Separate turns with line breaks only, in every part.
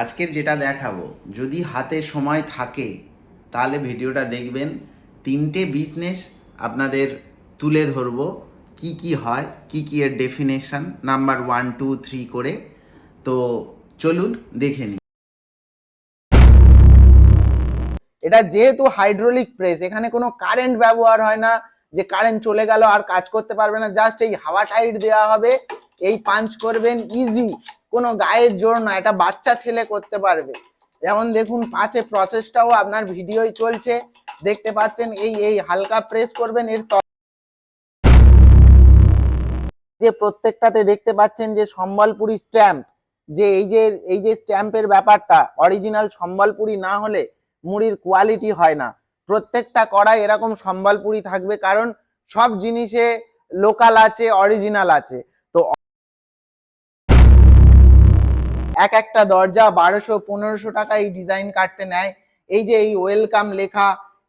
আজকের যেটা দেখাবো, যদি হাতে সময় থাকে, তাহলে ভিডিওটা দেখবেন। তিনটে বিজনেস আপনাদের তুলে ধরবো, কি কি হয়, কি কি এর definition number one two three করে। তো চলুন দেখে নিই।
এটা যেহেতু হাইড্রোলিক প্রেস এখানে কোনো কারেন্ট ব্যবহার হয় না, যে কারেন্ট চলে গেল আর কাজ করতে পারবে না জাস্ট এই হাওয়া টাইট দেওয়া হবে, এই পাঞ্চ করবেন ইজি কোনো গায়ের জোর না, এটা বাচ্চা ছেলে করতে পারবে। যেমন দেখুন, পাশে প্রসেসটাও আপনার ভিডিওই চলছে। দেখতে পাচ্ছেন, এই এই হালকা প্রেস করবেন, এর যে প্রত্যেকটাতে দেখতে পাচ্ছেন যে সম্বলপুরি স্ট্যাম্প যে এই যে এই যে স্ট্যাম্পের ব্যাপারটা অরিজিনাল সম্বলপুরি না হলে মুড়ির কোয়ালিটি হয় না। প্রত্যেকটা কড়াই এরকম সম্বলপুরি থাকবে, কারণ সব জিনিসে লোকাল আছে অরিজিনাল আছে। এক একটা দরজা বারোশো, পনেরোশো টাকা এই ডিজাইন কাটতে নেয়। এই যে এই ওয়েলকাম লেখা,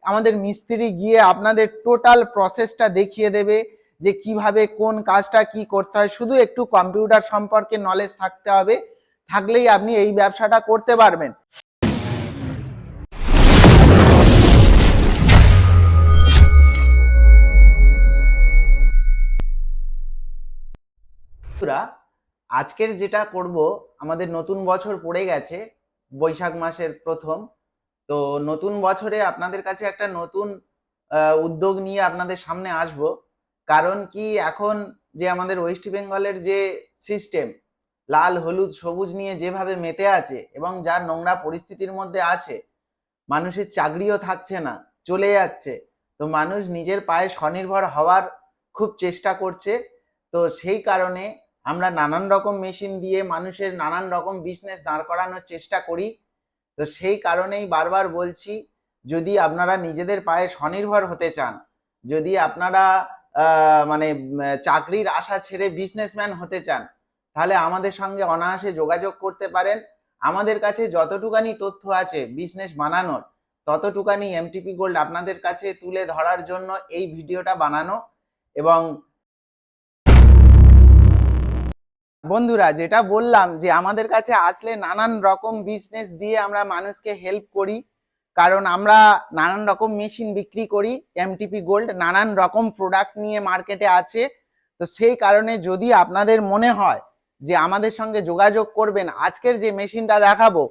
আমাদের মিস্ত্রি গিয়ে আপনাদের টোটাল প্রসেসটা দেখিয়ে দেবে যে কীভাবে কোন কাজটা কি করতে হয়। শুধু একটু কম্পিউটার সম্পর্কে নলেজ থাকতে হবে, থাকলেই আপনি এই ব্যবসাটা করতে পারবেন। আজকের যেটা করব, আমাদের নতুন বছর পড়ে গেছে, বৈশাখ মাসের প্রথম। তো নতুন বছরে আপনাদের কাছে একটা নতুন উদ্যোগ নিয়ে আপনাদের সামনে আসব। কারণ কি, এখন যে আমাদের ওয়েস্ট বেঙ্গলের যে সিস্টেম, লাল, হলুদ, সবুজ নিয়ে যেভাবে মেতে আছে এবং যার নোংরা পরিস্থিতির মধ্যে আছে, মানুষের চাকরিও থাকছে না, চলে যাচ্ছে। তো মানুষ নিজের পায়ে স্বনির্ভর হওয়ার খুব চেষ্টা করছে। তো সেই কারণে আমরা নানান রকম মেশিন দিয়ে মানুষের নানান রকম বিজনেস দাঁড় করানোর চেষ্টা করি। তো সেই কারণেই বারবার বলছি, যদি আপনারা নিজেদের পায়ে স্বনির্ভর হতে চান, যদি আপনারা মানে চাকরির আশা ছেড়ে বিজনেসম্যান হতে চান, তাহলে আমাদের সঙ্গে অনায়াসে যোগাযোগ করতে পারেন। আমাদের কাছে যতটুকানি তথ্য আছে বিজনেস বানানোর, ততটুকানি এমটিপি গোল্ড আপনাদের কাছে তুলে ধরার জন্য এই ভিডিওটা বানানো এবং বন্ধুরা, যেটা বললাম যে আমাদের কাছে আসলে নানান রকম বিজনেস দিয়ে আমরা মানুষকে হেল্প করি। কারণ আমরা নানান রকম মেশিন বিক্রি করি এমটিপি গোল্ড নানান রকম প্রোডাক্ট নিয়ে মার্কেটে আছে। তো সেই কারণে যদি আপনাদের মনে হয় যে আমাদের সঙ্গে যোগাযোগ করবেন, আজকের যে মেশিনটা দেখাবো,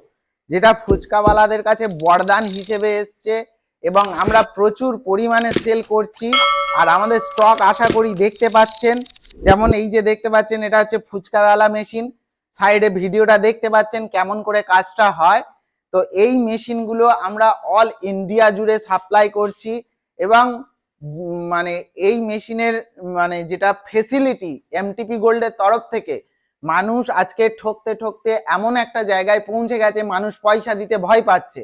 যেটা ফুচকাওয়ালাদের কাছে বরদান হিসেবে এসছে এবং আমরা প্রচুর পরিমাণে সেল করছি। আর আমাদের স্টক আশা করি দেখতে পাচ্ছেন। যেমন এই যে দেখতে পাচ্ছেন, এটা হচ্ছে ফুচকাওয়ালা মেশিন। সাইডে ভিডিওটা দেখতে পাচ্ছেন কেমন করে কাজটা হয়। তো এই মেশিনগুলো আমরা অল ইন্ডিয়া জুড়ে সাপ্লাই করছি এবং মানে এই মেশিনের মানে যেটা ফেসিলিটি এমটিপি গোল্ডের তরফ থেকে, মানুষ আজকে ঠকতে ঠকতে এমন একটা জায়গায় পৌঁছে গেছে, মানুষ পয়সা দিতে ভয় পাচ্ছে।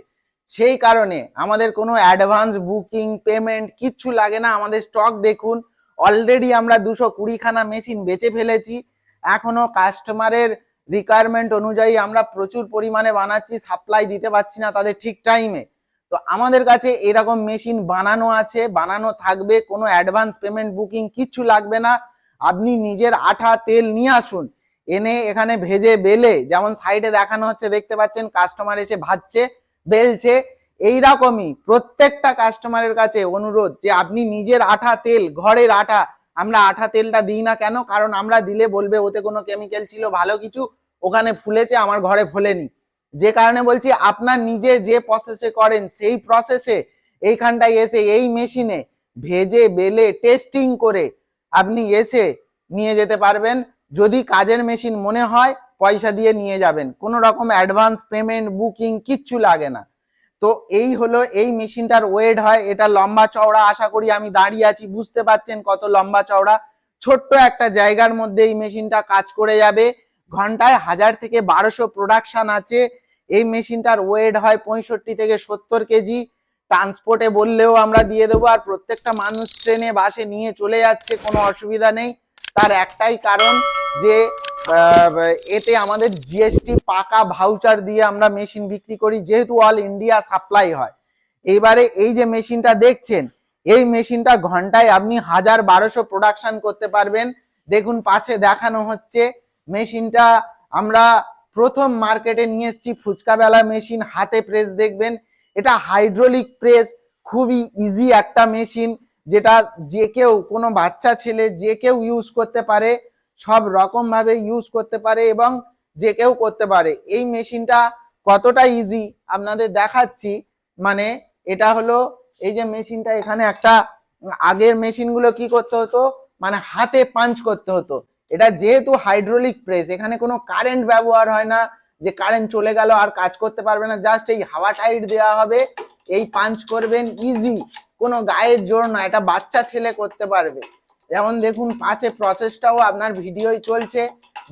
সেই কারণে আমাদের কোনো অ্যাডভান্স বুকিং পেমেন্ট কিচ্ছু লাগে না। আমাদের স্টক দেখুন অলরেডি আমরা দুশো কুড়িখানা মেশিন বেচে ফেলেছি। এখনও কাস্টমারের রিকোয়ারমেন্ট অনুযায়ী আমরা প্রচুর পরিমাণে বানাচ্ছি সাপ্লাই দিতে পারছি না তাদের ঠিক টাইমে তো আমাদের কাছে এরকম মেশিন বানানো আছে, বানানো থাকবে, কোনো অ্যাডভান্স পেমেন্ট বুকিং কিচ্ছু লাগবে না। আপনি নিজের আঠা তেল নিয়ে আসুন, এনে এখানে ভেজে বেলে, যেমন সাইডে দেখানো হচ্ছে, দেখতে পাচ্ছেন কাস্টমার এসে ভাজছে, বেলছে এইরকমই প্রত্যেকটা কাস্টমারের কাছে অনুরোধ যে আপনি নিজের আঠা তেল, ঘরের আঠা, আমরা আঠা তেলটা দিই না কেন? কারণ আমরা দিলে বলবে ওতে কোনো কেমিক্যাল ছিল, ভালো কিছু, ওখানে ফুলেছে, আমার ঘরে ফোলেনি। যে কারণে বলছি, আপনার নিজে যে প্রসেসে করেন, সেই প্রসেসে এইখানটায় এসে, এই মেশিনে ভেজে, বেলে টেস্টিং করে আপনি এসে নিয়ে যেতে পারবেন। যদি কাজের মেশিন মনে হয়, পয়সা দিয়ে নিয়ে যাবেন। কোনো রকম অ্যাডভান্স পেমেন্ট বুকিং কিচ্ছু লাগে না। তো এই হলো, এই মেশিনটার ওয়েট হয়, এটা লম্বা চওড়া, আশা করি আমি দাঁড়িয়ে আছি, বুঝতে পাচ্ছেন কত লম্বা চওড়া। ছোট্ট একটা জায়গার মধ্যে এই মেশিনটা কাজ করে যাবে। ঘন্টায় হাজার থেকে বারোশো প্রোডাকশন আছে। এই মেশিনটার ওয়েট হয় পঁয়ষট্টি থেকে সত্তর কেজি। ট্রান্সপোর্টে বললেও আমরা দিয়ে দেবো, আর প্রত্যেকটা মানুষ ট্রেনে, বাসে নিয়ে চলে যাচ্ছে, কোনো অসুবিধা নেই। তার একটাই কারণ যে এতে আমাদের জিএসটি পাকা ভাউচার দিয়ে আমরা মেশিন বিক্রি করি, যেহেতু অল ইন্ডিয়া সাপ্লাই হয়। এইবারে এই যে মেশিনটা দেখছেন, এই মেশিনটা ঘন্টায় আপনি হাজার বারোশো প্রোডাকশন করতে পারবেন। দেখুন, পাশে দেখানো হচ্ছে মেশিনটা আমরা প্রথম মার্কেটে নিয়ে এসেছি ফুচকা বেলা মেশিন হাতে প্রেস দেখবেন। এটা হাইড্রোলিক প্রেস খুবই ইজি একটা মেশিন যেটা যে কেউ, কোনো বাচ্চা ছেলে যে কেউ ইউজ করতে পারে। সব রকম ভাবে ইউজ করতে পারে এবং যে কেউ করতে পারে। এই মেশিনটা কতটা ইজি আপনাদের দেখাচ্ছি। মানে এটা হলো এই যে মেশিনটা, এখানে একটা আগের মেশিনগুলো কি করতে হতো? মানে হাতে পাঞ্চ করতে হতো। এটা যেহেতু হাইড্রোলিক প্রেস এখানে কোনো কারেন্ট ব্যবহার হয় না। যে কারেন্ট চলে গেল আর কাজ করতে পারবে না জাস্ট এই হাওয়া টাইট দেওয়া হবে। এই পাঞ্চ করবেন ইজি কোনো গায়ের জোর না, এটা বাচ্চা ছেলে করতে পারবে। যেমন দেখুন, পাশে প্রসেসটাও আপনার ভিডিওই চলছে।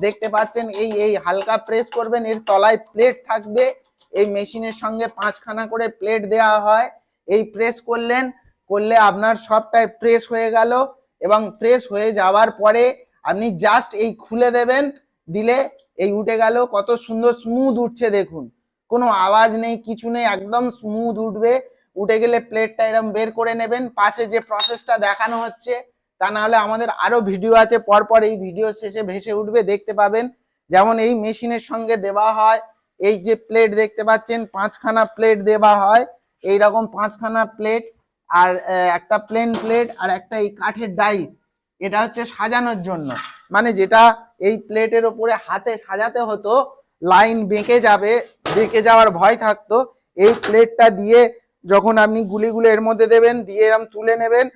দেখতে পাচ্ছেন, এই এই হালকা প্রেস করবেন, এর তলায় প্লেট থাকবে। এই মেশিনের সঙ্গে পাঁচখানা করে প্লেট দেওয়া হয়। এই প্রেস করলেন, করলে আপনার সবটাই প্রেস হয়ে গেল এবং প্রেস হয়ে যাওয়ার পরে আপনি জাস্ট এই খুলে দেবেন, দিলে এই উঠে গেল। কত সুন্দর স্মুথ উঠছে দেখুন। কোনো আওয়াজ নেই, কিছু নেই, একদম স্মুথ উঠবে। উঠে গেলে প্লেটটা এরকম বের করে নেবেন। পাশে যে প্রসেসটা দেখানো হচ্ছে তা না হলে আমাদের আরও ভিডিও আছে, পরপর এই ভিডিও শেষে ভেসে উঠবে, দেখতে পাবেন। যেমন এই মেশিনের সঙ্গে দেওয়া হয়, এই যে প্লেট দেখতে পাচ্ছেন, পাঁচখানা প্লেট দেওয়া হয় এই রকম পাঁচখানা প্লেট আর একটা প্লেন প্লেট আর একটা এই কাঠের ডাইস এটা হচ্ছে সাজানোর জন্য। মানে যেটা এই প্লেটের ওপরে হাতে সাজাতে হতো লাইন বেঁকে যাবে, বেঁকে যাওয়ার ভয় থাকতো, এই প্লেটটা দিয়ে যখন আপনি গুলিগুলো এর মধ্যে দেবেন, দিয়ে এরম তুলে নেবেন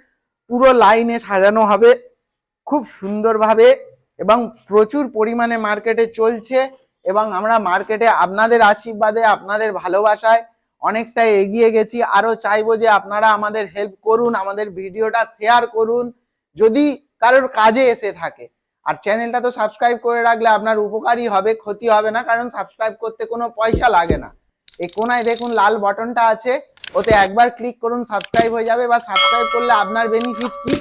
পুরো লাইনে সাজানো হবে। খুব সুন্দরভাবে এবং প্রচুর পরিমাণে মার্কেটে চলছে এবং আমরা মার্কেটে আপনাদের আশীর্বাদে, আপনাদের ভালোবাসায় অনেকটা এগিয়ে গেছি। আরও চাইব যে আপনারা আমাদের হেল্প করুন, আমাদের ভিডিওটা শেয়ার করুন, যদি কারোর কাজে এসে থাকে। আর চ্যানেলটা তো সাবস্ক্রাইব করে রাখলে আপনার উপকারই হবে, ক্ষতি হবে না, কারণ সাবস্ক্রাইব করতে কোনো পয়সা লাগে না। এই কোনায় দেখুন লাল বাটনটা আছে, ওতে একবার ক্লিক করুন সাবস্ক্রাইব হয়ে যাবে, বা সাবস্ক্রাইব করলে আপনার বেনিফিট কি?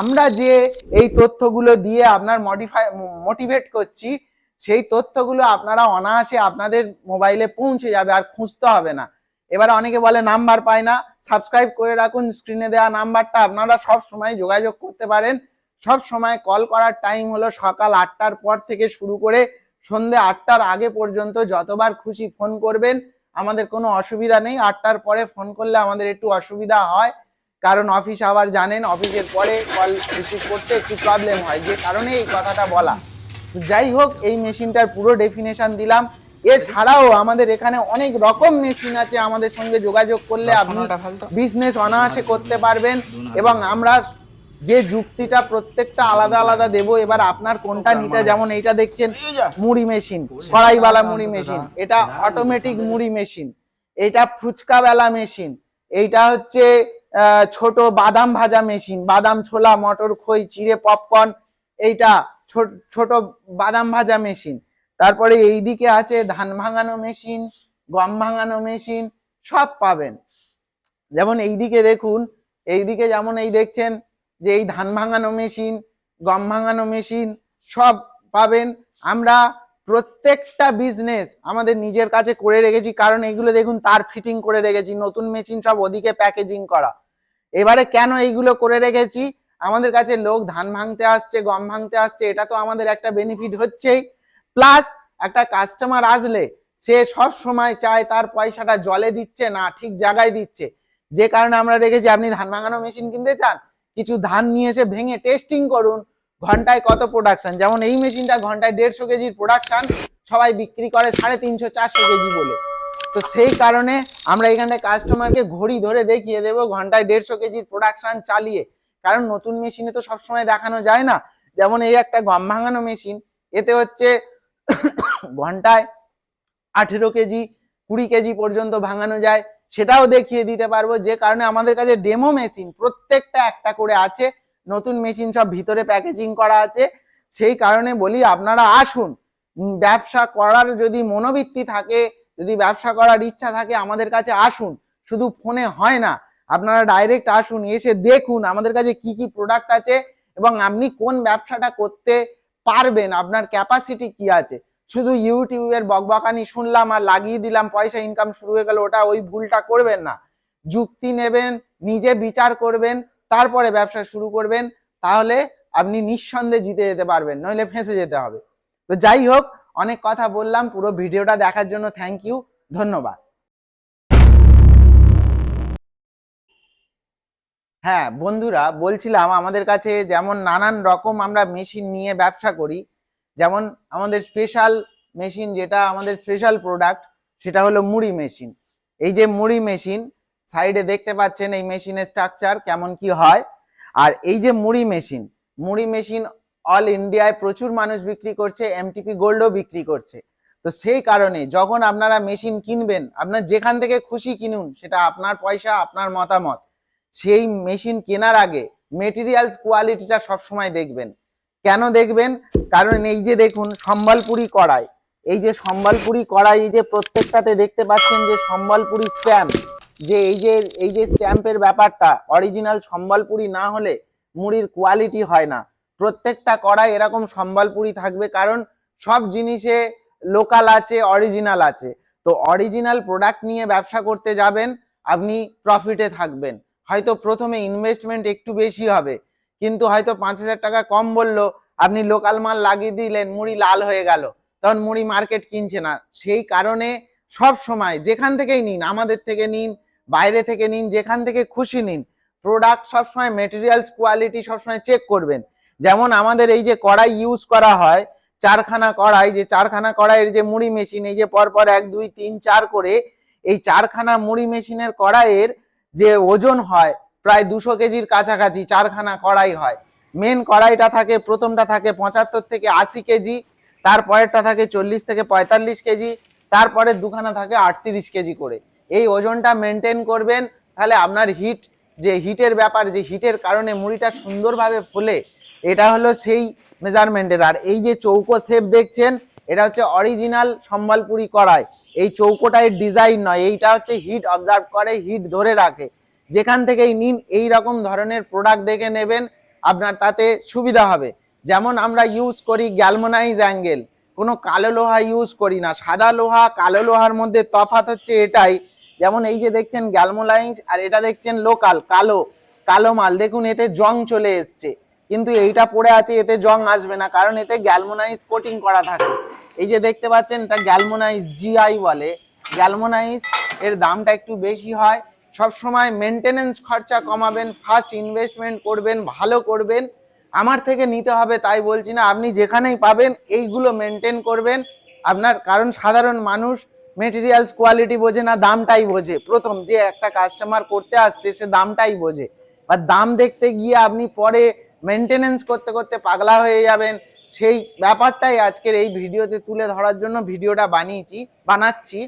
আমরা যে এই তথ্যগুলো দিয়ে আপনার মডিফাই মোটিভেট করছি, সেই তথ্যগুলো আপনারা অনায়াসে আপনাদের মোবাইলে পৌঁছে যাবে, আর খুঁজতে হবে না। এবার অনেকে বলে নাম্বার পায় না সাবস্ক্রাইব করে রাখুন স্ক্রিনে দেওয়া নাম্বারটা আপনারা সব সময় যোগাযোগ করতে পারেন। সব সময় কল করার টাইম হলো সকাল আটটার পর থেকে শুরু করে সন্ধে আটটার আগে পর্যন্ত যতবার খুশি ফোন করবেন। আমাদের কোনো অসুবিধা নেই। আটটার পরে ফোন করলে আমাদের একটু অসুবিধা হয়। কারণ অফিস আবার জানেন অফিসের পরে কল রিসিভ করতে একটু প্রবলেম হয়। যে কারণে এই কথাটা বলা। যাই হোক এই মেশিনটার পুরো ডেফিনেশন দিলাম। এছাড়াও আমাদের এখানে অনেক রকম মেশিন আছে। আমাদের সঙ্গে যোগাযোগ করলে আপনি বিজনেস অনায়াসে করতে পারবেন। এবং আমরা যে যুক্তিটা প্রত্যেকটা আলাদা আলাদা দেব এবার আপনার কোনটা নিতে যেমন এইটা দেখছেন মুড়ি মেশিন কড়াইওয়ালা মুড়ি মেশিন এটা অটোমেটিক মুড়ি মেশিন এটা ফুচকা বেলা মেশিন এইটা হচ্ছে ছোট বাদাম ভাজা মেশিন বাদাম ছোলা মটর খই চিড়ে পপকর্ন এইটা ছোট ছোট বাদাম ভাজা মেশিন। তারপরে এইদিকে আছে ধান ভাঙানো মেশিন গম ভাঙানো মেশিন সব পাবেন। যেমন এইদিকে দেখুন এইদিকে যেমন এই দেখছেন যে এই ধান ভাঙানো মেশিন, গম ভাঙানো মেশিন, সব পাবেন। আমরা প্রত্যেকটা বিজনেস আমাদের নিজের কাছে করে রেখেছি। কারণ এগুলো দেখুন, তার ফিটিং করে রেখেছি। নতুন মেশিন সব ওদিকে প্যাকেজিং করা। এবারে কেন এইগুলো করে রেখেছি? আমাদের কাছে লোক ধান ভাঙতে আসছে, গম ভাঙতে আসছে, এটা তো আমাদের একটা বেনিফিট হচ্ছেই। প্লাস একটা কাস্টমার আসলে সে সব সময় চায়, তার পয়সাটা জলে দিচ্ছে না, ঠিক জায়গায় দিচ্ছে। যে কারণে আমরা রেখেছি, আপনি ধান ভাঙানো মেশিন কিনতে চান? কিছু ধান নিয়ে এসে ভেঙে টেস্টিং করুন ঘন্টায় কত প্রোডাকশন যেমন এই মেশিনটা ঘন্টায় দেড়শো কেজির প্রোডাকশন সবাই বিক্রি করে সাড়ে তিনশো, চারশো কেজি বলে। তো সেই কারণে আমরা এখানে কাস্টমারকে ঘড়ি ধরে দেখিয়ে দেবো, ঘন্টায় দেড়শো কেজির প্রোডাকশন চালিয়ে। কারণ নতুন মেশিনে তো সবসময় দেখানো যায় না। যেমন এই একটা গম ভাঙানো মেশিন এতে হচ্ছে ঘন্টায় আঠেরো কেজি, কুড়ি কেজি পর্যন্ত ভাঙানো যায়। সেটাও দেখিয়ে দিতে পারব। যে কারণে আমাদের কাছে ডেমো মেশিন প্রত্যেকটা একটা করে আছে। নতুন মেশিন সব ভিতরে প্যাকেজিং করা আছে। সেই কারণে বলি আপনারা আসুন। ব্যবসা করার যদি মনোবৃত্তি থাকে, যদি ব্যবসা করার ইচ্ছা থাকে, আমাদের কাছে আসুন। শুধু ফোনে হয় না। আপনারা ডাইরেক্ট আসুন, এসে দেখুন আমাদের কাছে কি কি প্রোডাক্ট আছে এবং আপনি কোন ব্যবসাটা করতে পারবেন, আপনার ক্যাপাসিটি কি আছে। শুধু ইউটিউবের বকবকানি শুনলাম আর লাগিয়ে দিলাম, পয়সা ইনকাম শুরু হয়ে গেল, ওটা ওই ভুলটা করবেন না। যুক্তি নেবেন, নিজে বিচার করবেন, তারপরে ব্যবসা শুরু করবেন, তাহলে আপনি নিঃসন্দেহে জিতে যেতে পারবেন, নইলে ফেঁসে যেতে হবে। তো যাই হোক, অনেক কথা বললাম, পুরো ভিডিওটা দেখার জন্য থ্যাংক ইউ ধন্যবাদ। হ্যাঁ বন্ধুরা, বলছিলাম, আমাদের কাছে যেমন নানান রকম আমরা মেশিন নিয়ে ব্যবসা করি যেমন আমাদের স্পেশাল মেশিন যেটা আমাদের স্পেশাল প্রোডাক্ট সেটা হলো মুড়ি মেশিন এই যে মুড়ি মেশিন সাইডে দেখতে পাচ্ছেন এই মেশিনের স্ট্রাকচার কেমন কি হয়? আর এই যে মুড়ি মেশিন মুড়ি মেশিন অল ইন্ডিয়ায় প্রচুর মানুষ বিক্রি করছে এমটিপি গোল্ডও বিক্রি করছে। তো সেই কারণে যখন আপনারা মেশিন কিনবেন, আপনার যেখান থেকে খুশি কিনুন, সেটা আপনার পয়সা, আপনার মতামত, সেই মেশিন কেনার আগে মেটেরিয়ালস কোয়ালিটিটা সবসময় দেখবেন। কেন দেখবেন? কারণ এই যে দেখুন, সম্বলপুরি কড়াই। এই যে সম্বলপুরি কড়াই, এই যে প্রত্যেকটাতে দেখতে পাচ্ছেন যে সম্বলপুরি স্ট্যাম্প যে এই যে এই যে স্ট্যাম্পের ব্যাপারটা অরিজিনাল সম্বলপুরি না হলে মুড়ির কোয়ালিটি হয় না। প্রত্যেকটা কড়াই এরকম সম্বলপুরি থাকবে কারণ সব জিনিসে লোকাল আছে অরিজিনাল আছে। তো অরিজিনাল প্রোডাক্ট নিয়ে ব্যবসা করতে যাবেন, আপনি প্রফিটে থাকবেন। হয়তো প্রথমে ইনভেস্টমেন্ট একটু বেশি হবে। কিন্তু হয়তো পাঁচ হাজার টাকা কম বলল, আপনি লোকাল মাল লাগিয়ে দিলেন, মুড়ি লাল হয়ে গেল, তখন মুড়ি মার্কেট কিনছে না। সেই কারণে সব সময় যেখান থেকেই নিন, আমাদের থেকে নিন, বাইরে থেকে নিন, যেখান থেকে খুশি নিন প্রোডাক্ট সবসময় মেটেরিয়ালস কোয়ালিটি সবসময় চেক করবেন। যেমন আমাদের এই যে কড়াই ইউজ করা হয়, চারখানা কড়াই, যে চারখানা কড়াইয়ের যে মুড়ি মেশিন এই যে পরপর এক, দুই, তিন, চার করে, এই চারখানা মুড়ি মেশিনের কড়াইয়ের যে ওজন হয় প্রায় দুশো কেজির কাছাকাছি, চারখানা কড়াই হয়। মেন কড়াইটা থাকে, প্রথমটা থাকে পঁচাত্তর থেকে আশি কেজি, তারপরেরটা থাকে চল্লিশ থেকে পঁয়তাল্লিশ কেজি, তারপরে দুখানা থাকে আটত্রিশ কেজি করে। এই ওজনটা মেনটেন করবেন, তাহলে আপনার হিট যে হিটের ব্যাপার, যে হিটের কারণে মুড়িটা সুন্দরভাবে ফোলে, এটা হলো সেই মেজারমেন্টের আর এই যে চৌকো শেপ দেখছেন, এটা হচ্ছে অরিজিনাল সম্বলপুরি কড়াই। এই চৌকোটা এর ডিজাইন নয়, এইটা হচ্ছে হিট অবজার্ভ করে হিট ধরে রাখে। যেখান থেকেই নিন এই রকম ধরনের প্রোডাক্ট দেখে নেবেন, আপনার তাতে সুবিধা হবে। যেমন আমরা ইউজ করি গ্যালমোনাইজ অ্যাঙ্গেল কোনো কালো লোহা ইউজ করি না। সাদা লোহা, কালো লোহার মধ্যে তফাৎ হচ্ছে এটাই। যেমন এই যে দেখছেন গ্যালমোনাইজ আর এটা দেখছেন লোকাল কালো কালো মাল। দেখুন, এতে জং চলে এসছে। কিন্তু এইটা পড়ে আছে, এতে জং আসবে না। কারণ এতে গ্যালমোনাইজ কোটিং করা থাকে। এই যে দেখতে পাচ্ছেন, এটা গ্যালমোনাইজ জিআই বলে। গ্যালমোনাইজ এর দামটা একটু বেশি হয়। সব সময় মেনটেনেন্স খরচা কমাবেন ফার্স্ট ইনভেস্টমেন্ট করবেন, ভালো করবেন। আমার থেকে নিতে হবে তাই বলছি না, আপনি যেখানেই পাবেন এইগুলো মেনটেন করবেন। আপনার কারণ সাধারণ মানুষ মেটেরিয়ালস কোয়ালিটি বোঝে না, দামটাই বোঝে। প্রথম যে একটা কাস্টমার করতে আসছে, সে দামটাই বোঝে। বা দাম দেখতে গিয়ে আপনি পরে মেনটেনেন্স করতে করতে পাগলা হয়ে যাবেন। সেই ব্যাপারটাই আজকের এই ভিডিওতে তুলে ধরার জন্য ভিডিওটা বানিয়েছি, বানাচ্ছি।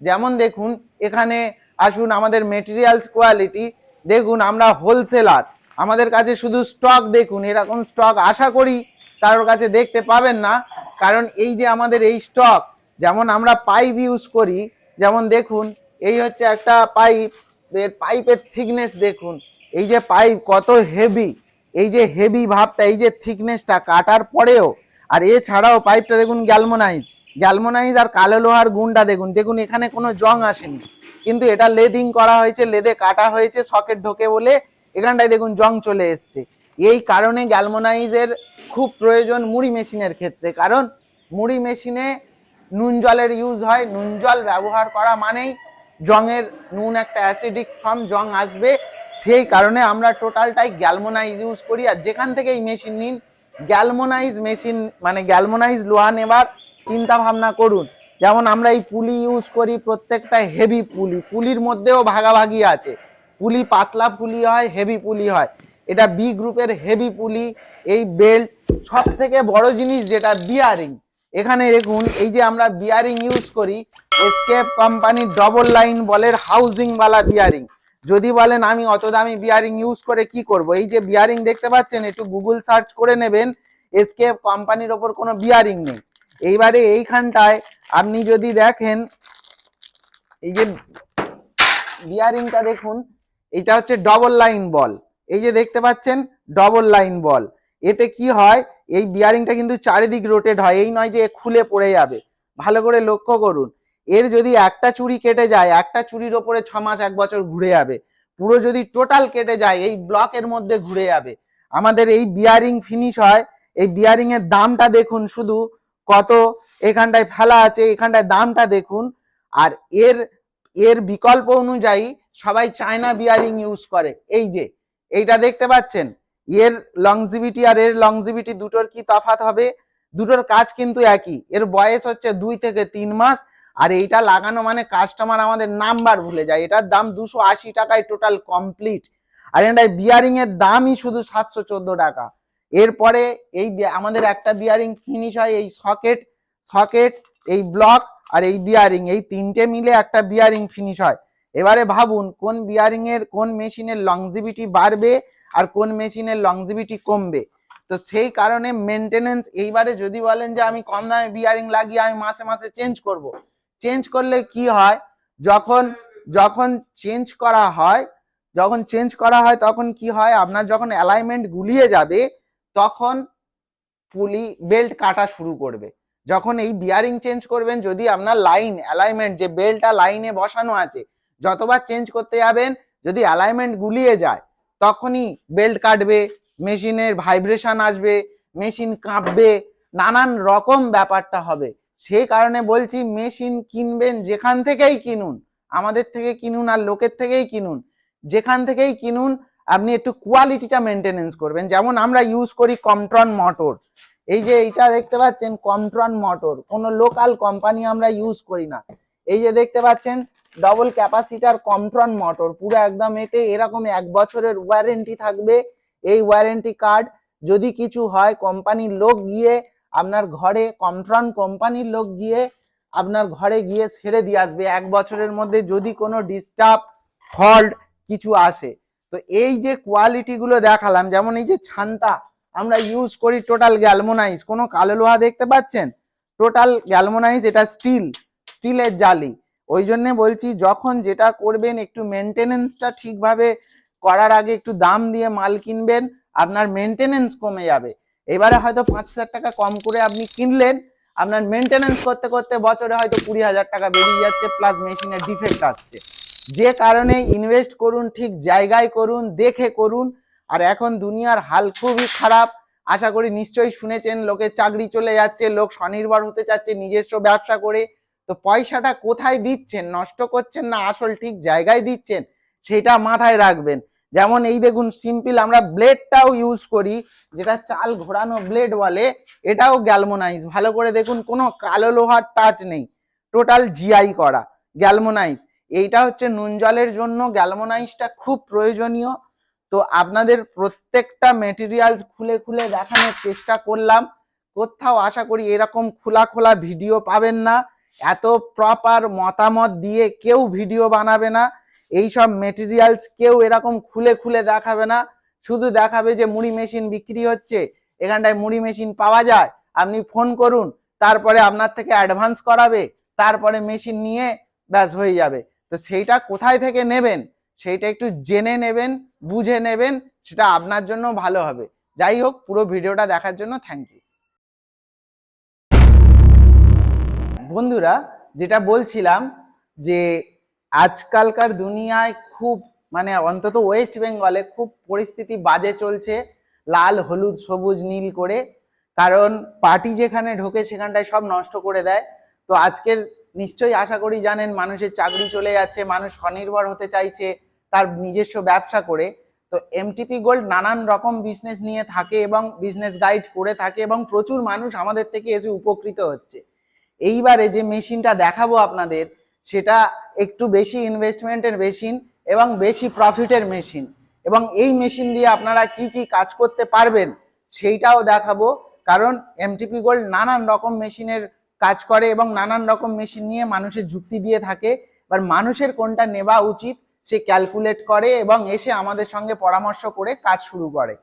যেমন দেখুন, এখানে আসুন আমাদের মেটেরিয়ালস কোয়ালিটি দেখুন, আমরা হোলসেলার আমাদের কাছে শুধু স্টক দেখুন, এরকম স্টক আশা করি কারোর কাছে দেখতে পাবেন না। কারণ এই যে আমাদের এই স্টক যেমন আমরা পাইপ ইউজ করি, যেমন দেখুন, এই হচ্ছে একটা পাইপ এর পাইপের থিকনেস দেখুন। এই যে পাইপ কত হেভি এই যে হেভি ভাবটা, এই যে থিকনেসটা কাটার পরেও, আর এছাড়াও পাইপটা দেখুন গ্যালমোনাইজ গ্যালমোনাইজ আর কালো লোহার গুণটা দেখুন। দেখুন, এখানে কোনো জং আসেনি। কিন্তু এটা লেদিং করা হয়েছে, লেদে কাটা হয়েছে, সকেট ঢোকে বলে এখানটায় দেখুন জং চলে এসছে। এই কারণে গ্যালমোনাইজের খুব প্রয়োজন মুড়ি মেশিনের ক্ষেত্রে, কারণ মুড়ি মেশিনে নুন জলের ইউজ হয়, নুন জল ব্যবহার করা মানেই জংয়ের নুন একটা অ্যাসিডিক ফর্ম জং আসবে। সেই কারণে আমরা টোটালটাই গ্যালমোনাইজ ইউজ করি আর যেখান থেকে এই মেশিন নিন, গ্যালমোনাইজ মেশিন মানে গ্যালমোনাইজ লোহা নেবার চিন্তা ভাবনা করুন। যেমন আমরা এই পুলি ইউজ করি, প্রত্যেকটা হেভি পুলি, পুলির মধ্যেও ভাগাভাগি আছে। পুলি পাতলা পুলি হয় হেভি পুলি হয়। এটা বি গ্রুপের হেভি পুলি, এই বেল্ট সব থেকে বড় জিনিস যেটা বিয়ারিং এখানে দেখুন, এই যে আমরা বিয়ারিং ইউজ করি এসকেপ কোম্পানির ডবল লাইন বলের হাউজিং বালা বিয়ারিং যদি বলেন আমি অত দামি বিয়ারিং ইউজ করে কি করব? এই যে বিয়ারিং দেখতে পাচ্ছেন, একটু গুগল সার্চ করে নেবেন এসকেপ কোম্পানির ওপর কোনো বিয়ারিং নেই। এইবারে এইখানটায় আপনি যদি দেখেন, এই যে বিয়ারিংটা দেখুন, এটা হচ্ছে ডবল লাইন বল এই যে দেখতে পাচ্ছেন ডবল লাইন বল এতে কি হয়, এই বিয়ারিংটা কিন্তু চারিদিক রোটেট হয়, এই নয় যে খুলে পড়ে যাবে। ভালো করে লক্ষ্য করুন, এর যদি একটা চুরি কেটে যায়, একটা চুরির ওপরে ছ মাস, এক বছর ঘুরে যাবে। পুরো যদি টোটাল কেটে যায়, এই ব্লকের মধ্যে ঘুরে যাবে। আমাদের এই বিয়ারিং ফিনিশ হয়, এই বিয়ারিং এর দামটা দেখুন শুধু কত? এখানটায় ফেলা আছে, এখানটায় দামটা দেখুন। আর এর এর বিকল্প অনুযায়ী সবাই চায়না বিয়ারিং ইউজ করে। এই যে, এইটা দেখতে পাচ্ছেন? এর লংজিভিটি আর এর লংজিভিটি দুটোর কি তফাৎ হবে? দুটোর কাজ কিন্তু একই। এর বয়স হচ্ছে দুই থেকে তিন মাস, আর এইটা লাগানো মানে কাস্টমার আমাদের নাম্বার ভুলে যায়। এটার দাম দুশো আশি টাকায় টোটাল কমপ্লিট আর এটাই বিয়ারিং এর দামই শুধু সাতশো চোদ্দ টাকা। এরপরে এই আমাদের একটা বিয়ারিং ফিনিশ হয় এই সকেট সকেট, এই ব্লক আর এই বিয়ারিং এই তিনটে মিলে একটা বিয়ারিং ফিনিশ হয়। এবারে ভাবুন, কোন বিয়ারিং এর, কোন মেশিনের লংজিভিটি বাড়বে আর কোন মেশিনের লংজিভিটি কমবে? তো সেই কারণে মেনটেনেন্স এইবারে যদি বলেন যে আমি কম দামে বিয়ারিং লাগিয়ে আমি মাসে মাসে চেঞ্জ করব। চেঞ্জ করলে কি হয়? যখন যখন চেঞ্জ করা হয়, যখন চেঞ্জ করা হয় তখন কি হয়? আপনার যখন অ্যালাইনমেন্ট গুলিয়ে যাবে, তখন পুলি বেল্ট কাটা শুরু করবে। যখন এই বিয়ারিং চেঞ্জ করবেন, যদি আপনার লাইন অ্যালাইনমেন্ট যে বেল্টটা লাইনে বসানো আছে, যতবার চেঞ্জ করতে যাবেন, যদি অ্যালাইনমেন্ট গুলিয়ে যায়, তখনই বেল্ট কাটবে, মেশিনের ভাইব্রেশন আসবে মেশিন কাঁপবে, নানান রকম ব্যাপারটা হবে। সেই কারণে বলছি মেশিন কিনবেন যেখান থেকেই কিনুন, আমাদের থেকে কিনুন আর লোকের থেকেই কিনুন, যেখান থেকেই কিনুন, আপনি একটু কোয়ালিটিটা মেনটেনেন্স করবেন। যেমন আমরা ইউজ করি কমট্রন মোটর এই যে এইটা দেখতে পাচ্ছেন কমট্রন মোটর। কোনো লোকাল কোম্পানি আমরা ইউজ করি না। এই যে দেখতে পাচ্ছেন ডবল ক্যাপাসিটার কমট্রন মোটর। পুরো একদম এতে এরকম এক বছরের ওয়ারেন্টি থাকবে। এই ওয়ারেন্টি কার্ড যদি কিছু হয় কোম্পানির লোক গিয়ে আপনার ঘরে কমট্রন কোম্পানির লোক গিয়ে আপনার ঘরে গিয়ে ছেড়ে দিয়ে আসবে। এক বছরের মধ্যে যদি কোনো ডিস্টার্ব ফল্ট কিছু আসে। তো এই যে কোয়ালিটি গুলো দেখালাম, যেমন এই যে ছান্তা আমরা ইউজ করি টোটাল গ্যালমোনাইজ কোনো কালো লোহা দেখতে পাচ্ছেন? টোটাল গ্যালমোনাইজ এটা স্টিল স্টিলের জালি। ওই জন্য বলছি, যখন যেটা করবেন একটু মেনটেনেন্সটা ঠিকভাবে করার আগে একটু দাম দিয়ে মাল কিনবেন, আপনার মেনটেনেন্স কমে যাবে। এবারে হয়তো পাঁচ হাজার টাকা কম করে আপনি কিনলেন, আপনার মেনটেনেন্স করতে করতে বছরে হয়তো কুড়ি হাজার টাকা বেরিয়ে যাচ্ছে প্লাস মেশিনের ডিফেক্ট আসছে। যে কারণে ইনভেস্ট করুন, ঠিক জায়গায় করুন, দেখে করুন আর এখন দুনিয়ার হাল খুবই খারাপ। আশা করি নিশ্চয়ই শুনেছেন, লোকের চাকরি চলে যাচ্ছে, লোক স্বনির্ভর হতে চাচ্ছে, নিজস্ব ব্যবসা করে। তো পয়সাটা কোথায় দিচ্ছেন? নষ্ট করছেন না? আসল ঠিক জায়গায় দিচ্ছেন? সেটা মাথায় রাখবেন। যেমন এই দেখুন সিম্পল আমরা ব্লেডটাও ইউজ করি, যেটা চাল ঘোরানো ব্লেড বলে, এটাও গ্যালমোনাইজ ভালো করে দেখুন, কোনো কালো লোহার টাচ নেই। টোটাল জিআই করা গ্যালমোনাইজ এইটা হচ্ছে নুন জলের জন্য গ্যালমোনাইজটা খুব প্রয়োজনীয়। তো আপনাদের প্রত্যেকটা মেটেরিয়াল খুলে খুলে দেখানোর চেষ্টা করলাম। কোথাও আশা করি এরকম খোলা খোলা ভিডিও পাবেন না। এত প্রপার মতামত দিয়ে কেউ ভিডিও বানাবে না। এই সব মেটেরিয়ালস কেউ এরকম খুলে খুলে দেখাবে না। শুধু দেখাবে যে মুড়ি মেশিন বিক্রি হচ্ছে, এখানটায় মুড়ি মেশিন পাওয়া যায়। আপনি ফোন করুন, তারপরে আপনার থেকে অ্যাডভান্স করাবে, তারপরে মেশিন নিয়ে ব্যাস হয়ে যাবে। তো সেইটা কোথায় থেকে নেবেন? সেইটা একটু জেনে নেবেন, বুঝে নেবেন, সেটা আপনার জন্য ভালো হবে। যাই হোক, পুরো ভিডিওটা দেখার জন্য থ্যাংক ইউ বন্ধুরা, যেটা বলছিলাম যে আজকালকার দুনিয়ায় খুব মানে অন্তত ওয়েস্ট বেঙ্গলে খুব পরিস্থিতি বাজে চলছে, লাল, হলুদ, সবুজ, নীল করে। কারণ পার্টি যেখানে ঢোকে সেখানটায় সব নষ্ট করে দেয়। তো আজকের, নিশ্চয়ই আশা করি জানেন, মানুষের চাকরি চলে যাচ্ছে, মানুষ স্বনির্ভর হতে চাইছে। তার নিজস্ব ব্যবসা করে, তো এমটিপি গোল্ড নানান রকম বিজনেস নিয়ে থাকে এবং বিজনেস গাইড করে থাকে এবং প্রচুর মানুষ আমাদের থেকে এসে উপকৃত হচ্ছে। এইবারে যে মেশিনটা দেখাবো আপনাদের, সেটা একটু বেশি ইনভেস্টমেন্টের মেশিন এবং বেশি প্রফিটের মেশিন এবং এই মেশিন দিয়ে আপনারা কি কি কাজ করতে পারবেন, সেইটাও দেখাবো। কারণ এমটিপি গোল্ড নানান রকম মেশিনের কাজ করে এবং নানান রকম মেশিন নিয়ে মানুষের যুক্তি দিয়ে থাকে। এবার মানুষের কোনটা নেওয়া উচিত সে ক্যালকুলেট করে এবং এসে আমাদের সঙ্গে পরামর্শ করে কাজ শুরু করে।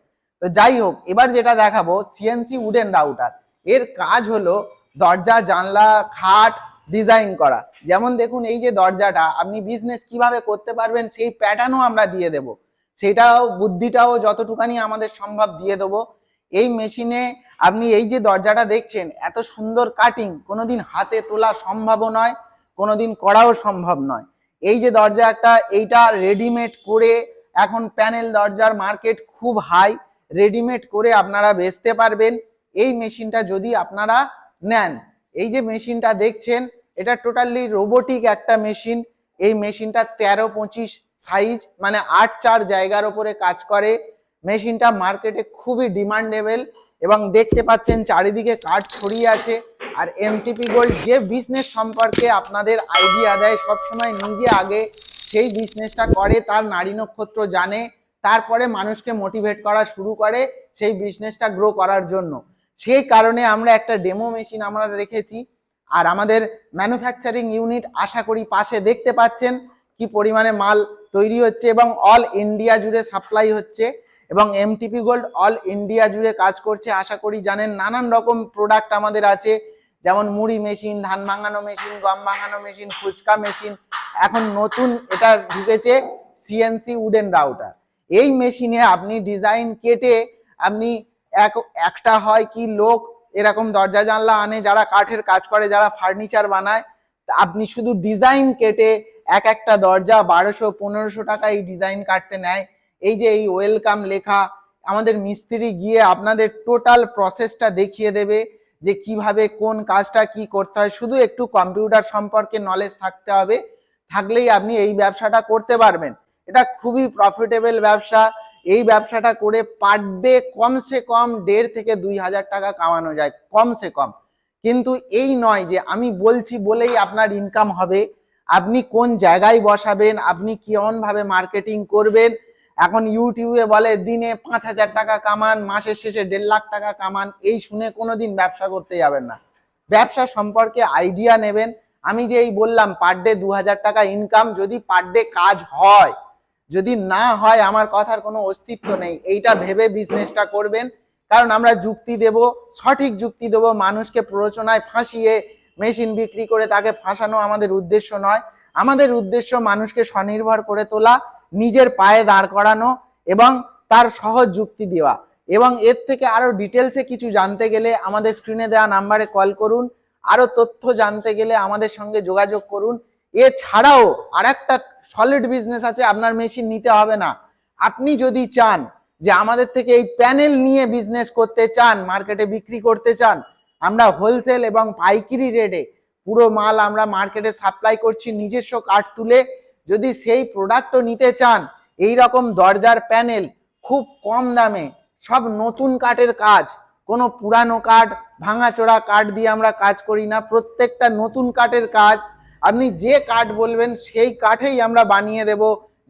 তো যাই হোক, এবার যেটা দেখাবো সিএনসি উডেন রাউটার এর কাজ হলো দরজা, জানলা, খাট ডিজাইন করা। যেমন দেখুন, এই যে দরজাটা, আপনি বিজনেস কীভাবে করতে পারবেন সেই প্যাটার্নও আমরা দিয়ে দেব। সেটাও, বুদ্ধিটাও যতটুকানি আমাদের সম্ভব দিয়ে দেবো। এই মেশিনে আপনি এই যে দরজাটা দেখছেন, এত সুন্দর কাটিং কোনোদিন হাতে তোলা সম্ভব নয়, কোনোদিন করাও সম্ভব নয়। এই যে দরজা একটা, এইটা রেডিমেড করে এখন প্যানেল দরজার মার্কেট খুব হাই রেডিমেড করে আপনারা বেচতে পারবেন। এই মেশিনটা যদি আপনারা নেন, এই যে মেশিনটা দেখছেন, এটা টোটালি রোবোটিক একটা মেশিন এই মেশিনটা তেরো পঁচিশ সাইজ মানে আট চার জায়গার ওপরে কাজ করে। মেশিনটা মার্কেটে খুবই ডিমান্ডেবল এবং দেখতে পাচ্ছেন, চারিদিকে কাঠ ছড়িয়ে আছে। আর এমটিপি গোল্ড যে বিজনেস সম্পর্কে আপনাদের আইডিয়া দেয়, সবসময় নিজে আগে সেই বিজনেসটা করে, তার নারী নক্ষত্র জানে, তারপরে মানুষকে মোটিভেট করা শুরু করে সেই বিজনেসটা গ্রো করার জন্য। সেই কারণে আমরা একটা ডেমো মেশিন আমরা রেখেছি। আর আমাদের ম্যানুফ্যাকচারিং ইউনিট আশা করি পাশে দেখতে পাচ্ছেন কি পরিমাণে মাল তৈরি হচ্ছে এবং অল ইন্ডিয়া জুড়ে সাপ্লাই হচ্ছে এবং এমটিপি গোল্ড অল ইন্ডিয়া জুড়ে কাজ করছে। আশা করি জানেন নানান রকম প্রোডাক্ট আমাদের আছে। যেমন মুড়ি মেশিন, ধান ভাঙানো মেশিন, গম ভাঙানো মেশিন, ফুচকা মেশিন, এখন নতুন এটা ঢুকেছে সিএনসি উডেন রাউটার এই মেশিনে আপনি ডিজাইন কেটে আপনি এক, একটা হয় কি লোক এরকম দরজা জানলা আনে, যারা কাঠের কাজ করে, যারা ফার্নিচার বানায়, আপনি শুধু ডিজাইন কেটে এক একটা দরজা বারোশো, পনেরোশো টাকা এই ডিজাইন কাটতে নেয়। এই যে এই ওয়েলকাম লেখা, আমাদের মিস্ত্রি গিয়ে আপনাদের টোটাল প্রসেসটা দেখিয়ে দেবে। যে কীভাবে কোন কাজটা কি করতে হয়, শুধু একটু কম্পিউটার সম্পর্কে নলেজ থাকতে হবে, থাকলেই আপনি এই ব্যবসাটা করতে পারবেন। এটা খুবই প্রফিটেবল ব্যবসা। এই ব্যবসাটা করে পার ডে কমসে কম দেড় থেকে দুই হাজার টাকা কামানো যায়, কমসে কম। কিন্তু এই নয় যে আমি বলছি বলেই আপনার ইনকাম হবে। আপনি কোন জায়গায় বসাবেন, আপনি কেমন ভাবে মার্কেটিং করবেন এখন ইউটিউবে বলে, দিনে পাঁচ হাজার টাকা কামান, মাসের শেষে দেড় লাখ টাকা কামান, এই শুনে কোনোদিন ব্যবসা করতে যাবেন না। ব্যবসা সম্পর্কে আইডিয়া নেবেন। আমি যে এই বললাম পার ডে দু হাজার টাকা ইনকাম যদি পার ডে কাজ হয়, যদি না হয়, আমার কথার কোনো অস্তিত্ব নেই। এইটা ভেবে বিজনেসটা করবেন। কারণ আমরা যুক্তি দেব, সঠিক যুক্তি দেব, মানুষকে প্ররোচনায় ফাঁসিয়ে মেশিন বিক্রি করে তাকে ফাঁসানো আমাদের উদ্দেশ্য নয়। আমাদের উদ্দেশ্য মানুষকে স্বনির্ভর করে তোলা। নিজের পায়ে দাঁড় করানো এবং তার সহজ যুক্তি দেওয়া। এবং এর থেকে আরও ডিটেলসে কিছু জানতে গেলে আমাদের স্ক্রিনে দেওয়া নাম্বারে কল করুন। আরও তথ্য জানতে গেলে আমাদের সঙ্গে যোগাযোগ করুন। এছাড়াও আর একটা সলিড বিজনেস আছে, আপনার মেশিন নিতে হবে না। আপনি যদি চান যে আমাদের থেকে এই প্যানেল নিয়ে বিজনেস করতে চান মার্কেটে বিক্রি করতে চান, আমরা হোলসেল এবং পাইকারি রেটে পুরো মাল আমরা মার্কেটে সাপ্লাই করছি, নিজস্ব কাঠ তুলে যদি সেই প্রোডাক্টও নিতে চান এই রকম দরজার প্যানেল খুব কম দামে, সব নতুন কাঠের কাজ, কোনো পুরানো কাঠ, ভাঙাচোরা কাঠ দিয়ে আমরা কাজ করি না, প্রত্যেকটা নতুন কাঠের কাজ। আপনি যে কাঠ বলবেন, সেই কাঠেই আমরা বানিয়ে দেব।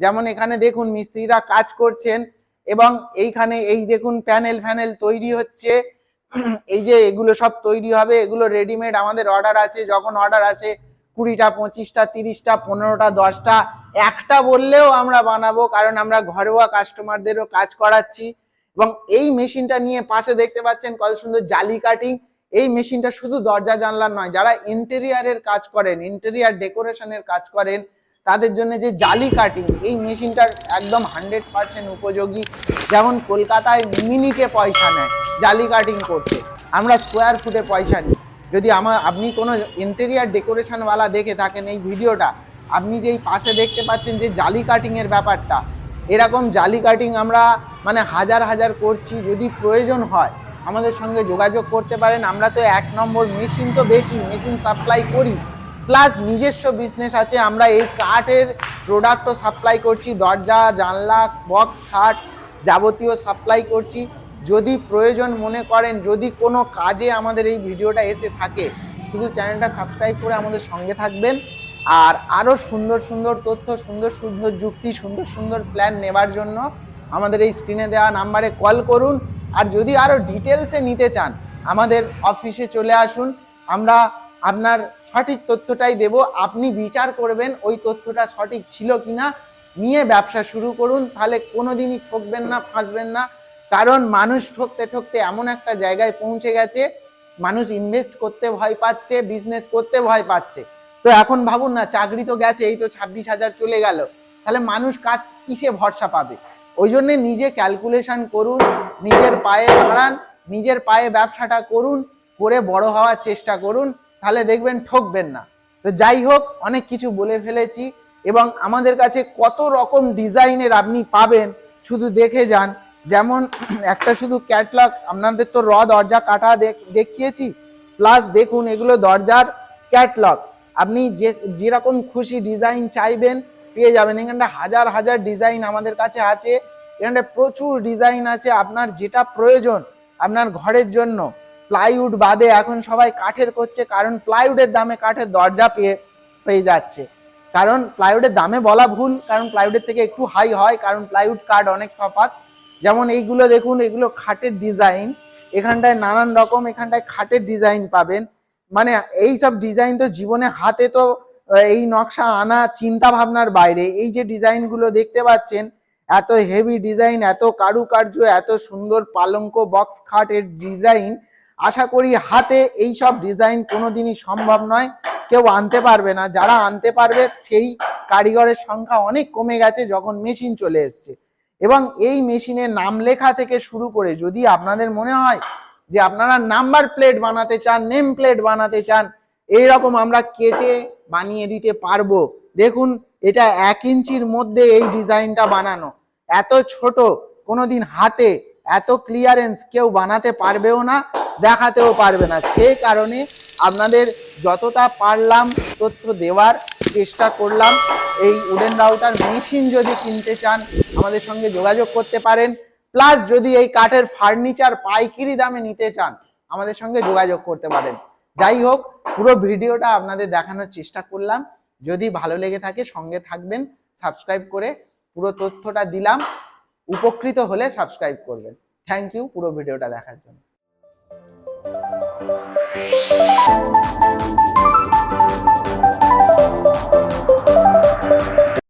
যেমন এখানে দেখুন মিস্ত্রিরা কাজ করছেন এবং এইখানে এই দেখুন প্যানেল ফ্যানেল তৈরি হচ্ছে। এই যে এগুলো সব তৈরি হবে, এগুলো রেডিমেড আমাদের অর্ডার আছে, যখন অর্ডার আসে কুড়িটা, পঁচিশটা, তিরিশটা, পনেরোটা, দশটা, একটা বললেও আমরা বানাবো, কারণ আমরা ঘরোয়া কাস্টমারদেরও কাজ করাচ্ছি। এবং এই মেশিনটা নিয়ে পাশে দেখতে পাচ্ছেন কত সুন্দর জালি কাটিং এই মেশিনটা শুধু দরজা জানলার নয়, যারা ইন্টেরিয়ারের কাজ করেন ইন্টেরিয়ার ডেকোরেশনের কাজ করেন, তাদের জন্য যে জালি কাটিং এই মেশিনটার একদম হান্ড্রেড পার্সেন্ট উপযোগী। যেমন কলকাতায় মিনিটে পয়সা নেয় জালি কাটিং করতে। আমরা স্কোয়ার ফুটে পয়সা নিই। যদি আমার, আপনি কোনো ইন্টেরিয়ার ডেকোরেশনওয়ালা দেখে থাকেন এই ভিডিওটা, আপনি যেই পাশে দেখতে পাচ্ছেন যে জালি কাটিংয়ের ব্যাপারটা, এরকম জালি কাটিং আমরা মানে হাজার হাজার করছি, যদি প্রয়োজন হয়, আমাদের সঙ্গে যোগাযোগ করতে পারেন, আমরা তো এক নম্বর মেশিন তো বেচি মেশিন সাপ্লাই করি প্লাস নিজস্ব বিজনেস আছে, আমরা এই কাঠের প্রোডাক্টও সাপ্লাই করছি, দরজা, জানলা বক্স খাট যাবতীয় সাপ্লাই করছি যদি প্রয়োজন মনে করেন, যদি কোনো কাজে আমাদের এই ভিডিওটা এসে থাকে, শুধু চ্যানেলটা সাবস্ক্রাইব করে আমাদের সঙ্গে থাকবেন। আর আরও সুন্দর সুন্দর তথ্য, সুন্দর সুন্দর যুক্তি, সুন্দর সুন্দর প্ল্যান নেবার জন্য আমাদের এই স্ক্রিনে দেওয়া নাম্বারে কল করুন। আর যদি আরও ডিটেলসে নিতে চান, আমাদের অফিসে চলে আসুন। আমরা আপনার সঠিক তথ্যটাই দেব। আপনি বিচার করবেন ওই তথ্যটা সঠিক ছিল কিনা। নিয়ে ব্যবসা শুরু করুন। তাহলে কোনোদিনই ঠকবেন না, ফাঁসবেন না। কারণ মানুষ ঠকতে ঠকতে এমন একটা জায়গায় পৌঁছে গেছে, মানুষ ইনভেস্ট করতে ভয় পাচ্ছে বিজনেস করতে ভয় পাচ্ছে। তো এখন ভাবুন না, চাকরি তো গেছে, এই তো ছাব্বিশ হাজার চলে গেল। তাহলে মানুষ কাজ কিসে ভরসা পাবে? ওই জন্য নিজে ক্যালকুলেশন করুন, নিজের পায়ে দাঁড়ান, নিজের পায়ে ব্যবসাটা করুন, করে বড় হওয়ার চেষ্টা করুন, তাহলে দেখবেন ঠকবেন না। তো যাই হোক, অনেক কিছু বলে ফেলেছি এবং আমাদের কাছে কত রকম ডিজাইনের আপনি পাবেন, শুধু দেখে যান। যেমন একটা শুধু ক্যাটলগ, আপনাদের তো র দরজা কাটা দেখ- দেখিয়েছি প্লাস দেখুন এগুলো দরজার ক্যাটলগ। আপনি যে, যেরকম খুশি ডিজাইন চাইবেন, পেয়ে যাবেন। এখানটা হাজার হাজার ডিজাইন আমাদের কাছে আছে। এখানটা প্রচুর ডিজাইন আছে আপনার যেটা প্রয়োজন আপনার ঘরের জন্য। প্লাইউড বাদে এখন সবাই কাঠের করছে, কারণ প্লাইউডের দামে কাঠের দরজা পেয়ে পেয়ে যাচ্ছে। কারণ প্লাইউডের দামে বলা ভুল, কারণ প্লাইউডের থেকে একটু হাই হয়, কারণ প্লাইউড কাঠ অনেক তফাৎ। যেমন এইগুলো দেখুন, এগুলো খাটের ডিজাইন এখানটায় নানান রকম, এখানটায় খাটের ডিজাইন পাবেন। মানে এই সব ডিজাইন তো জীবনে হাতে তো এই নকশা আনা চিন্তা ভাবনার বাইরে। এই যে ডিজাইনগুলো দেখতে পাচ্ছেন, এত হেভি ডিজাইন এত কারুকার্য, এত সুন্দর পালঙ্ক বক্স খাটের ডিজাইন আশা করি হাতে এই সব ডিজাইন কোনোদিনই সম্ভব নয়। কেউ আনতে পারবে না। যারা আনতে পারবে, সেই কারিগরের সংখ্যা অনেক কমে গেছে যখন মেশিন চলে এসছে। এবং এই মেশিনের নাম লেখা থেকে শুরু করে যদি আপনাদের মনে হয় যে আপনারা নাম্বার প্লেট বানাতে চান, নেম প্লেট বানাতে চান, এইরকম আমরা কেটে বানিয়ে দিতে পারব। দেখুন, এটা এক ইঞ্চির মধ্যে এই ডিজাইনটা বানানো। এত ছোট, কোনোদিন হাতে এত ক্লিয়ারেন্স কেউ বানাতে পারবেও না, দেখাতেও পারবে না। সেই কারণে আপনাদের যতটা পারলাম তথ্য দেওয়ার চেষ্টা করলাম। এই উডেন রাউটার মেশিন যদি কিনতে চান, আমাদের সঙ্গে যোগাযোগ করতে পারেন। প্লাস যদি এই কাঠের ফার্নিচার পাইকারি দামে নিতে চান, আমাদের সঙ্গে যোগাযোগ করতে পারেন। যাই হোক, পুরো ভিডিওটা আপনাদের দেখানোর চেষ্টা করলাম। যদি ভালো লেগে থাকে, সঙ্গে থাকবেন, সাবস্ক্রাইব করে পুরো তথ্যটা দিলাম। উপকৃত হলে সাবস্ক্রাইব করবেন। থ্যাংক ইউ, পুরো ভিডিওটা দেখার জন্য।